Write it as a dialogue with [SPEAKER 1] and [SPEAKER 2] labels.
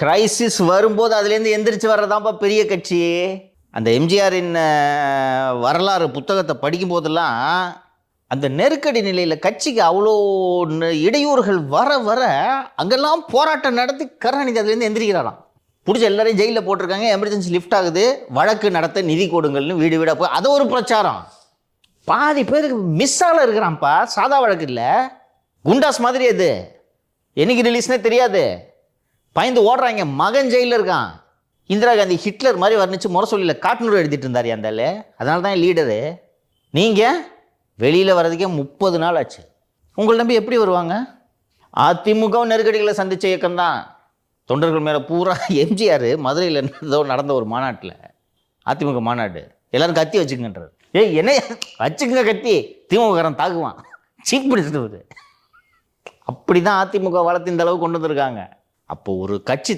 [SPEAKER 1] Crisis வரும்போது அதுலேருந்து எந்திரிச்சு வர்றதாப்பா பெரிய கட்சி. அந்த எம்ஜிஆரின் வரலாறு புத்தகத்தை படிக்கும் போதெல்லாம் அந்த நெருக்கடி நிலையில் கட்சிக்கு அவ்வளோ இடையூறுகள் வர வர அங்கெல்லாம் போராட்டம் நடத்தி கருணாநிதி அதுலேருந்து எந்திரிக்கிறாராம். பிடிச்ச எல்லாரையும் ஜெயிலில் போட்டிருக்காங்க எமர்ஜென்சி லிஃப்ட் ஆகுது வழக்கு நடத்த நிதி கொடுங்கள்னு வீடு வீடாக போய் அது ஒரு பிரச்சாரம். பாதி பேருக்கு மிஸ்ஸால் இருக்கிறான்ப்பா சாதா வழக்கு இல்லை. குண்டாஸ் மாதிரி அது. என்னைக்கு ரிலீஸ்னே தெரியாது. பயந்து ஓடுறாங்க. மகன் ஜெயிலில் இருக்கான். இந்திரா காந்தி ஹிட்லர் மாதிரி வர்ணிச்சு முரசொலியில் காட்டுநூறு எழுதிட்டு இருந்தார் அந்த அதனால தான் லீடரு. நீங்கள் வெளியில் வர்றதுக்கே முப்பது நாள் ஆச்சு. உங்களை நம்பி எப்படி வருவாங்க? அதிமுக நெருக்கடிகளை சந்தித்த இயக்கம் தான். தொண்டர்கள் மேலே பூரா எம்ஜிஆர் மதுரையில் ஏதோ நடந்த ஒரு மாநாட்டில். அதிமுக மாநாடு. எல்லோரும் கத்தி வச்சுக்கங்கன்றார். ஏய் என்ன வச்சுக்கங்க கத்தி. திமுககாரன் தாக்குவான். சீப் பிடிச்சிட்டு அப்படி தான் அதிமுக வளர்த்து இந்த அளவு கொண்டு வந்திருக்காங்க. அப்போ ஒரு கட்சி